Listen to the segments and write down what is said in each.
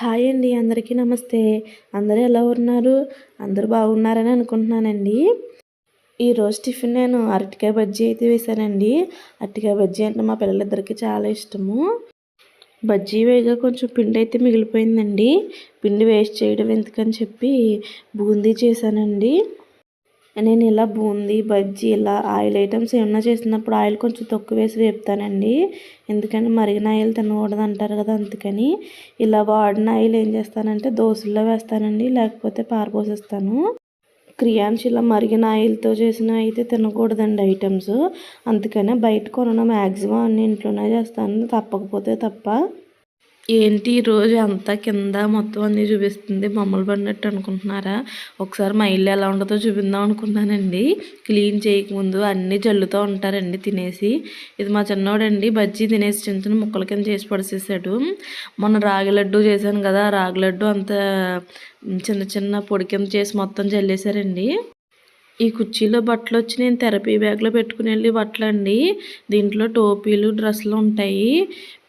Hi అండి అందరికీ నమస్తే. అందరూ ఎలా ఉన్నారు? అందరూ బాగున్నారని అనుకుంటున్నానండి. ఈరోజు టిఫిన్ నేను అరటికాయ బజ్జీ అయితే వేశానండి. అరటికాయ బజ్జీ అంటే మా పిల్లలిద్దరికీ చాలా ఇష్టము. బజ్జీ వేయగా కొంచెం పిండి అయితే మిగిలిపోయిందండి. పిండి వేస్ట్ చేయడం ఎందుకని చెప్పి బూందీ చేశానండి. నేను ఇలా బూందీ బజ్జీ ఇలా ఆయిల్ ఐటమ్స్ ఏమన్నా చేసినప్పుడు ఆయిల్ కొంచెం తక్కువ వేసి వేపుతానండి. ఎందుకంటే మరిగిన ఆయిల్ తినకూడదు అంటారు కదా అందుకని. ఇలా వాడిన ఆయిల్ ఏం చేస్తానంటే దోశల్లో వేస్తానండి లేకపోతే పారపోసేస్తాను క్రియాన్స్ ఇలా మరిగిన ఆయిల్తో చేసిన అయితే తినకూడదండి ఐటమ్స్. అందుకనే బయట కొనడం మ్యాక్సిమం అన్ని ఇంట్లోనే చేస్తాను తప్పకపోతే తప్ప. ఏంటి రోజు అంతా కింద మొత్తం అన్నీ చూపిస్తుంది? బొమ్మలు పడినట్టు అనుకుంటున్నారా? ఒకసారి మా ఇల్లు ఎలా ఉంటుందో చూపిందాం అనుకున్నానండి క్లీన్ చేయకముందు అన్నీ జల్లుతూ ఉంటారండి తినేసి. ఇది మా చిన్నోడండి బజ్జీ తినేసి చిన్న చిన్న ముక్కల కింద చేసి పడిసేసాడు. మొన్న రాగి లడ్డు చేశాను కదా రాగి లడ్డు అంత చిన్న చిన్న పొడి కింద చేసి మొత్తం జల్లేశారండి. ఈ కుర్చీలో బట్టలు వచ్చి నేను థెరపీ బ్యాగ్లో పెట్టుకుని వెళ్ళి బట్టలు అండి దీంట్లో టోపీలు డ్రెస్సులు ఉంటాయి.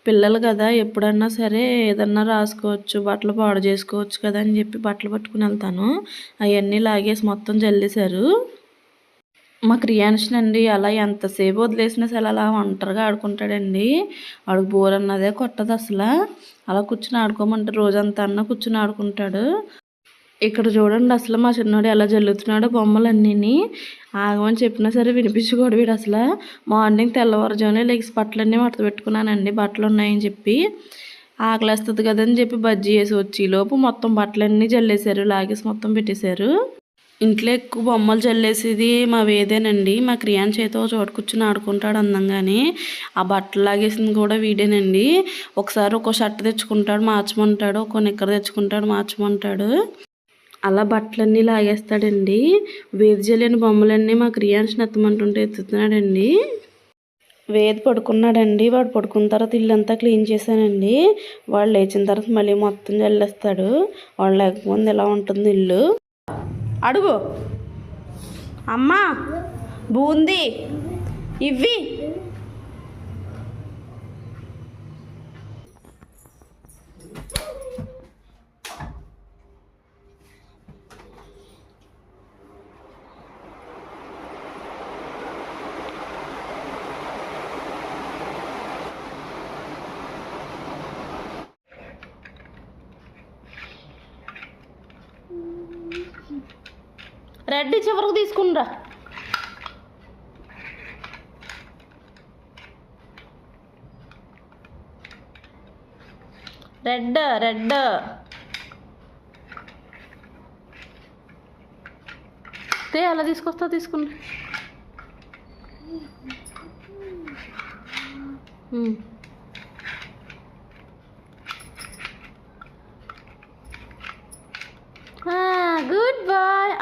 పిల్లలు కదా ఎప్పుడన్నా సరే ఏదన్నా రాసుకోవచ్చు బట్టలు పాడు చేసుకోవచ్చు కదా అని చెప్పి బట్టలు పట్టుకుని వెళ్తాను. అవన్నీ లాగేసి మొత్తం జల్లేశారు. మా క్రియాన్షన్ అండి అలా ఎంతసేపు వదిలేసినా సరే అలా ఒంటరిగా ఆడుకుంటాడండి. ఆడు బోర్ అన్నదే కొట్టదు అసలు. అలా కూర్చుని ఆడుకోమంటే రోజంతా అన్న కూర్చుని ఆడుకుంటాడు. ఇక్కడ చూడండి అసలు మా చిన్నోడు ఎలా జల్లుతున్నాడో బొమ్మలన్నీ ఆగమని చెప్పినా సరే వినిపించుకోడు వీడు అసలు. మార్నింగ్ తెల్లవారుజామునే లెగ్స్ బట్టలన్నీ మడత పెట్టుకున్నానండి బట్టలు ఉన్నాయని చెప్పి. ఆకలేస్తుంది కదని చెప్పి బజ్జీ వేసి వచ్చి లోపు మొత్తం బట్టలన్నీ జల్లేశారు లాగేసి మొత్తం పెట్టేశారు. ఇంట్లో ఎక్కువ బొమ్మలు జల్లేసేది మా వేదేనండి మా క్రియాన్ చేతో చోట కూర్చుని ఆడుకుంటాడు అందంగానే. ఆ బట్టలు లాగేసింది కూడా వీడేనండి. ఒకసారి ఒక షర్ట్ తెచ్చుకుంటాడు మార్చమంటాడు ఒక నిక్కర తెచ్చుకుంటాడు మార్చమంటాడు. అలా బట్టలన్నీ లాగేస్తాడండి. వేది చేయలేని బొమ్మలన్నీ మా క్రియాన్స్ ఎత్తమంటుంటే ఎత్తుతున్నాడండి. వేది పడుకున్నాడండి. వాడు పడుకున్న తర్వాత ఇల్లంతా క్లీన్ చేశానండి. వాడు లేచిన తర్వాత మళ్ళీ మొత్తం చల్లేస్తాడు. వాడు లేకపోతే ఎలా ఉంటుంది ఇల్లు? అడుగు. అమ్మా బూంది ఇవి రెడ్ చివరకు తీసుకునిరా రెడ్ రెడ్ తే అలా తీసుకొస్తా తీసుకుని గుడ్ బాయ్.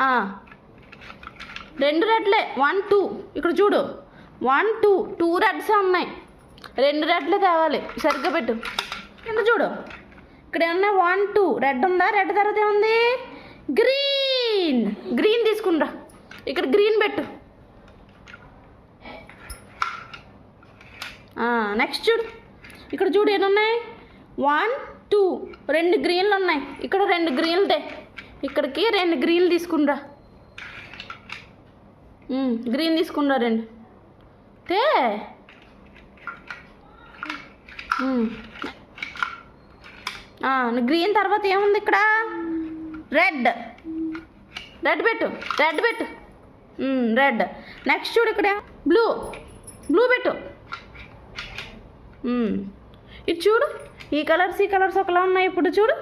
రెండు రెడ్లే వన్ టూ ఇక్కడ చూడు. వన్ టూ టూ రెడ్సే ఉన్నాయి. రెండు రెడ్లే తేవాలి. సరిగ్గా పెట్టు. కింద చూడు. ఇక్కడ ఏమన్నా వన్ టూ రెడ్ ఉందా? రెడ్ తర్వాత ఏముంది? గ్రీన్ గ్రీన్ తీసుకునిరా ఇక్కడ గ్రీన్ పెట్టు. నెక్స్ట్ చూడు. ఇక్కడ చూడు ఏమున్నాయి వన్ టూ రెండు గ్రీన్లు ఉన్నాయి. ఇక్కడ రెండు గ్రీన్లు తే. ఇక్కడికి రెండు గ్రీన్లు తీసుకునిరా గ్రీన్ తీసుకున్నారండి తే. గ్రీన్ తర్వాత ఏముంది ఇక్కడ? రెడ్. రెడ్ పెట్టు రెడ్ పెట్టు. రెడ్. నెక్స్ట్ చూడు ఇక్కడ బ్లూ. బ్లూ పెట్టు. ఇది చూడు ఈ కలర్స్ ఈ కలర్స్ ఒకలా ఉన్నాయి ఇప్పుడు చూడు.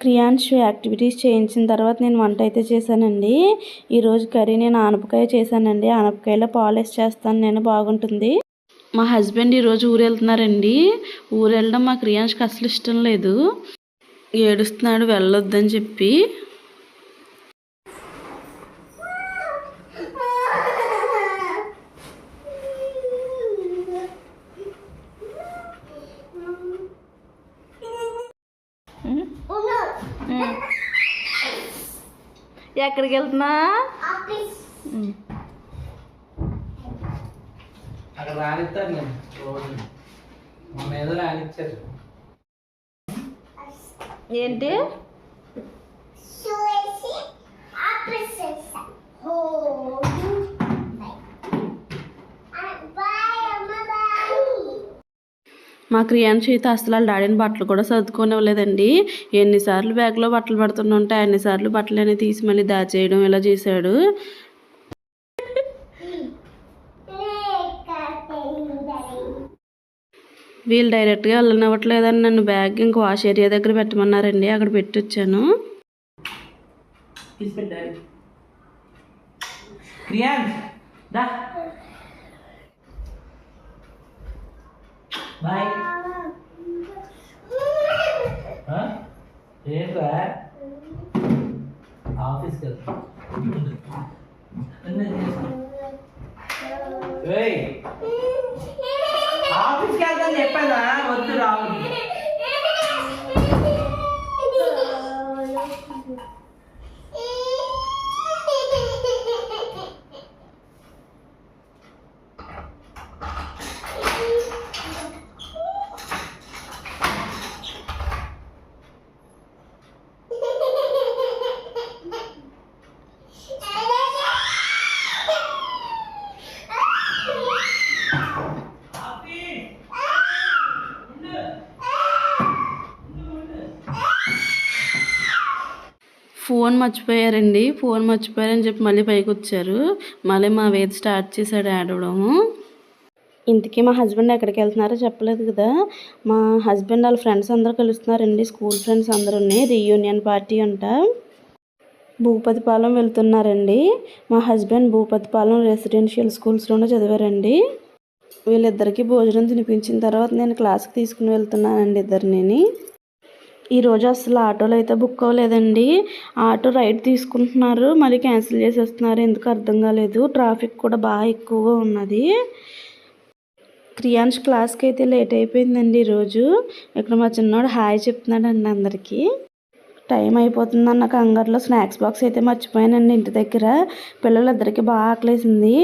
క్రియాన్షు యాక్టివిటీస్ చేయించిన తర్వాత నేను వంట అయితే చేశానండి. ఈరోజు కర్రీ నేను ఆనపకాయ చేశానండి. ఆనపకాయలో పాలిష్ చేస్తాను నేను బాగుంటుంది. మా హస్బెండ్ ఈరోజు ఊరు వెళ్తున్నారండి ఊరు వెళ్ళడం మా క్రియాన్స్కి అసలు ఇష్టం లేదు. ఏడుస్తున్నాడు వెళ్ళొద్దని చెప్పి. ఎక్కడికి వెళ్తున్నా అక్కడ రానిస్తారు నేను ఏదో రానిచ్చారు. ఏంటి? Suécia, మా క్రియాన్షి అయితే అసలు వాళ్ళ డాడీని బట్టలు కూడా సర్దుకోనివ్వలేదండి. ఎన్నిసార్లు బ్యాగ్లో బట్టలు పడుతుంటే అన్నిసార్లు బట్టలు అనేవి తీసి మళ్ళీ దాచేయడం ఇలా చేశాడు. వీళ్ళు డైరెక్ట్గా వెళ్ళనివ్వట్లేదని నన్ను బ్యాగ్ ఇంక వాష్ ఏరియా దగ్గర పెట్టమన్నారండి. అక్కడ పెట్టి వచ్చాను క్రియాన్ దా. బాయ్ ఏంట్రా? ఆఫీస్కి వెళ్తా. ఆఫీస్కి వెళ్తాను చెప్పాను. ఫోన్ మర్చిపోయారండి. ఫోన్ మర్చిపోయారని చెప్పి మళ్ళీ పైకి వచ్చారు మళ్ళీ మా వేది స్టార్ట్ చేశాడు ఆడవడము ఇంతకీ మా హస్బెండ్ ఎక్కడికి వెళ్తున్నారో చెప్పలేదు కదా. మా హస్బెండ్ వాళ్ళ ఫ్రెండ్స్ అందరూ కలుస్తున్నారండి. స్కూల్ ఫ్రెండ్స్ అందరూ రీయూనియన్ పార్టీ అంట. భూపతిపాలెం వెళ్తున్నారండి. మా హస్బెండ్ భూపతిపాలెం రెసిడెన్షియల్ స్కూల్స్లోనే చదివారండి. వీళ్ళిద్దరికీ భోజనం తినిపించిన తర్వాత నేను క్లాస్కి తీసుకుని వెళ్తున్నానండి ఇద్దరిని ఈరోజు అసలు ఆటోలు అయితే బుక్ అవ్వలేదండి. ఆటో రైడ్ తీసుకుంటున్నారు. మళ్ళీ క్యాన్సిల్ చేసేస్తున్నారు. ఎందుకు అర్థం కాలేదు. ట్రాఫిక్ కూడా బాగా ఎక్కువగా ఉన్నది. క్రియాన్స్ క్లాస్కి అయితే లేట్ అయిపోయిందండి ఈరోజు ఇక్కడ మా చిన్నోడు హాయ్ చెప్తున్నాడండి అందరికీ. టైం అయిపోతుందన్న కంగారులో స్నాక్స్ బాక్స్ అయితే మర్చిపోయానండి ఇంటి దగ్గర. పిల్లలిద్దరికీ బాగా ఆకలేసింది.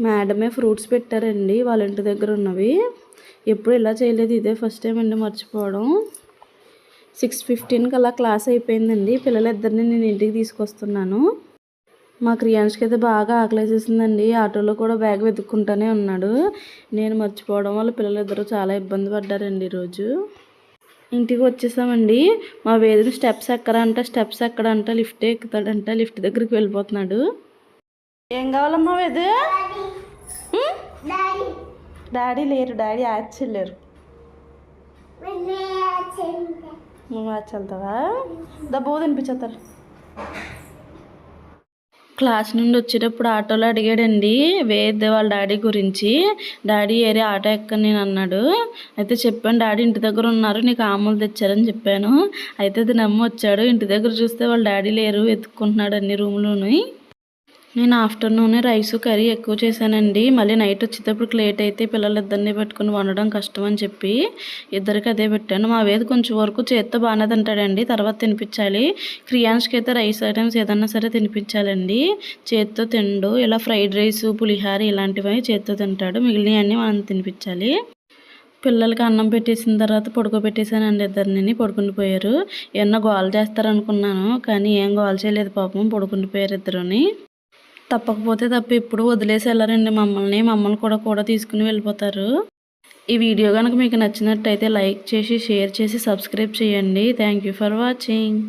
మేడమే ఫ్రూట్స్ పెట్టారండి. వాళ్ళ ఇంటి దగ్గర ఉన్నవి. ఎప్పుడు ఇలా చేయలేదు. ఇదే ఫస్ట్ టైం అండి మర్చిపోవడం. సిక్స్ ఫిఫ్టీన్కి అలా క్లాస్ అయిపోయిందండి. పిల్లలిద్దరిని నేను ఇంటికి తీసుకొస్తున్నాను. మా క్రియాన్స్కి అయితే బాగా ఆకలేసేసిందండి. ఆటోలో కూడా బ్యాగ్ వెతుక్కుంటూనే ఉన్నాడు. నేను మర్చిపోవడం వల్ల పిల్లలిద్దరూ చాలా ఇబ్బంది పడ్డారండి ఈరోజు. ఇంటికి వచ్చేసామండి. మా వేదిని స్టెప్స్ ఎక్కరంట స్టెప్స్ ఎక్కడంట లిఫ్ట్ ఎక్కుతాడంట లిఫ్ట్ దగ్గరికి వెళ్ళిపోతున్నాడు. ఏం కావాలమ్మా వేదు? డాడీ లేరు డాడీ యాక్చువల్ లేరు. నువ్వు మ్యాచ్ వెళ్తావా దబ్బో తినిపించేస్తారు క్లాస్ నుండి వచ్చేటప్పుడు ఆటోలో అడిగాడండి వేద్దే వాళ్ళ డాడీ గురించి. డాడీ ఏరే ఆటో ఎక్కని నేను అన్నాడు. అయితే చెప్పాను డాడీ ఇంటి దగ్గర ఉన్నారు నీకు ఆములు తెచ్చారని చెప్పాను. అయితే అది నమ్మి వచ్చాడు. ఇంటి దగ్గర చూస్తే వాళ్ళ డాడీ లేరు వెతుక్కుంటున్నాడు అన్ని రూమ్లోని. నేను ఆఫ్టర్నూన్ రైస్ కర్రీ ఎక్కువ చేశానండి. మళ్ళీ నైట్ వచ్చేటప్పుడు లేట్ అయితే పిల్లలు ఇద్దరిని పెట్టుకుని వండడం కష్టం అని చెప్పి ఇద్దరికి అదే పెట్టాను. మా వేది కొంచెం వరకు చేత్తో బాగానే తింటాడండి. తర్వాత తినిపించాలి. క్రియాన్స్కి అయితే రైస్ ఐటమ్స్ ఏదన్నా సరే తినిపించాలండి. చేత్తో తిండు ఇలా ఫ్రైడ్ రైస్ పులిహార ఇలాంటివి చేత్తో తింటాడు. మిగిలినవన్నీ మనం తినిపించాలి. పిల్లలకి అన్నం పెట్టేసిన తర్వాత పడుకోబెట్టేసానండి ఇద్దరిని. పడుకుని పోయారు. ఏమన్నా గోల్ చేస్తారనుకున్నాను కానీ ఏం గోల్ చేయలేదు పాపం. పడుకుని పోయారు ఇద్దరుని. తప్పకపోతే తప్ప ఎప్పుడు వదిలేసి వెళ్ళారండి మమ్మల్ని. మమ్మల్ని కూడా కూడా తీసుకుని వెళ్ళిపోతారు. ఈ వీడియో కనుక మీకు నచ్చినట్టయితే లైక్ చేసి షేర్ చేసి సబ్స్క్రైబ్ చేయండి. Thank you for watching.